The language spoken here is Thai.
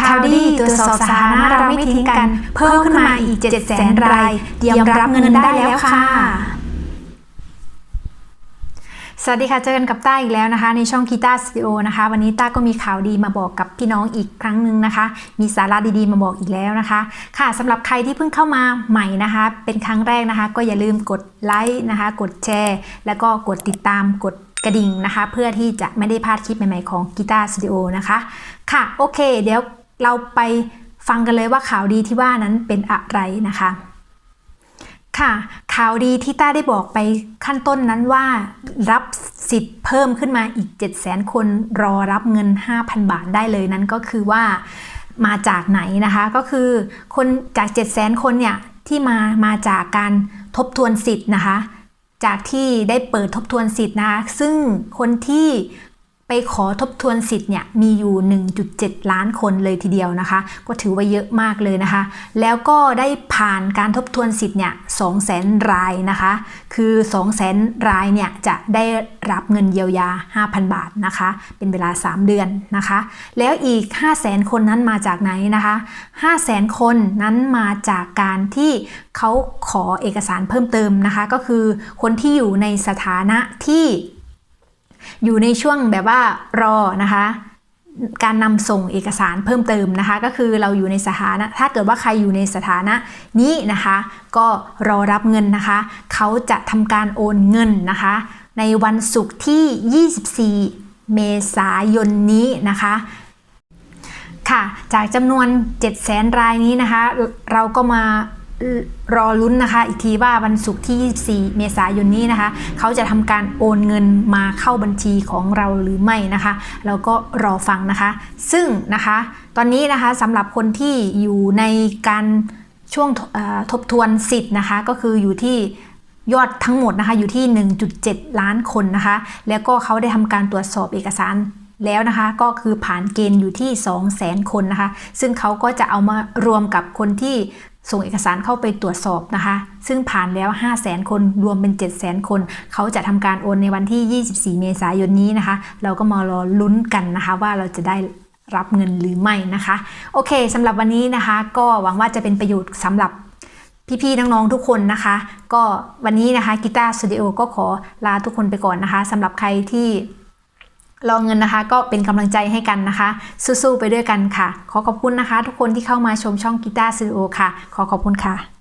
ข่าวดีตรวสอบสานะเราไม่ทิ้งกัน เพิ่มขึ้นมาอีก7 0 0 0 0 0รายเตรียมรับเงินได้แล้วค่ะ สวัสดีค่ะ เจอกันกับต้าอีกแล้วนะคะ ในช่องกีตาร์สตูดิโอนะคะ วันนี้ต้าก็มีข่าวดีมาบอกกับพี่น้องอีกครั้งหนึ่งนะคะ มีสาระดีๆมาบอกอีกแล้วนะคะ ค่ะสำหรับใครที่เพิ่งเข้ามาใหม่นะคะ เป็นครั้งแรกนะคะ ก็อย่าลืมกดไลค์นะคะ กดแชร์ แล้วก็กดติดตามกดกระดิ่งนะคะ เพื่อที่จะไม่ได้พลาดคลิปใหม่ๆของกีตาร์สตูดิโอนะคะ ค่ะโอเค เดี๋ยว เราไปฟังกันเลยว่าข่าวดีที่ว่านั้นเป็นอะไรนะคะ ค่ะ ข่าวดีที่ต้าได้บอกไปขั้นต้นนั้นว่า รับสิทธิ์เพิ่มขึ้นมาอีก 7 0 0 0 0 0 คนรอรับเงิน 5,000 บาทได้เลยนั้นก็คือว่ามาจากไหนนะคะ ก็คือคนจาก7 0 0 0 0 0คนเนี่ยที่มามาจากการทบทวนสิทธิ์นะคะ จากที่ได้เปิดทบทวนสิทธิ์นะคะ ซึ่งคนที่ ไปขอทบทวนสิทธิ์เนี่ยมีอยู่ 1.7 ล้านคนเลยทีเดียวนะคะ ก็ถือว่าเยอะมากเลยนะคะ แล้วก็ได้ผ่านการทบทวนสิทธิ์เนี่ย200,000 รายนะคะ คือ 200,000 รายเนี่ยจะได้รับเงินเยียวยา 5,000 บาทนะคะ เป็นเวลา 3 เดือนนะคะ แล้วอีก 500,000 คนนั้นมาจากไหนนะคะ 500,000 คนนั้นมาจากการที่เขาขอเอกสารเพิ่มเติมนะคะ ก็คือคนที่อยู่ในสถานะที่ อยู่ในช่วงแบบว่ารอนะคะ การนำส่งเอกสารเพิ่มเติมนะคะ ก็คือเราอยู่ในสถานะ ถ้าเกิดว่าใครอยู่ในสถานะนี้นะคะ ก็รอรับเงินนะคะ เขาจะทำการโอนเงินนะคะ ในวันศุกร์ที่ 24 เมษายนนี้นะคะค่ะ จากจำนวน 7 0 0แสนรายนี้นะคะ เราก็มา รอลุ้นนะคะ อีกทีว่าวันศุกร์ที่ 24 เมษายนนี้นะคะ เขาจะทำการโอนเงินมาเข้าบัญชีของเราหรือไม่นะคะ เราก็รอฟังนะคะ ซึ่งนะคะ ตอนนี้นะคะสำหรับคนที่อยู่ในการช่วงทบทวนสิทธิ์นะคะ ก็คืออยู่ที่ยอดทั้งหมดนะคะอยู่ที่ 1.7 ล้านคนนะคะ แล้วก็เขาได้ทำการตรวจสอบเอกสารแล้วนะคะก็คือผ่านเกณฑ์อยู่ที่ 2 0 0 0 0 0 คนนะคะ ซึ่งเขาก็จะเอามารวมกับคนที่ ส่งเอกสารเข้าไปตรวจสอบนะคะ ซึ่งผ่านแล้ว 5 0 0 0 0 0คนรวมเป็น 7 0 0 0 0 0คน เขาจะทำการโอนในวันที่ 24 เมษายนนี้นะคะ เราก็มารอลุ้นกันนะคะว่าเราจะได้รับเงินหรือไม่นะคะ โอเคสำหรับวันนี้นะคะ ก็หวังว่าจะเป็นประโยชน์สำหรับพี่ๆน้องๆทุกคนนะคะ ก็วันนี้นะคะกีตาร์สตูดิโอก็ขอลาทุกคนไปก่อนนะคะสำหรับใครที่ รอเงินนะคะก็เป็นกำลังใจให้กันนะคะ สู้ๆไปด้วยกันค่ะ ขอขอบคุณนะคะ ทุกคนที่เข้ามาชมช่องกีตาร์สตูโอค่ะ ขอขอบคุณค่ะ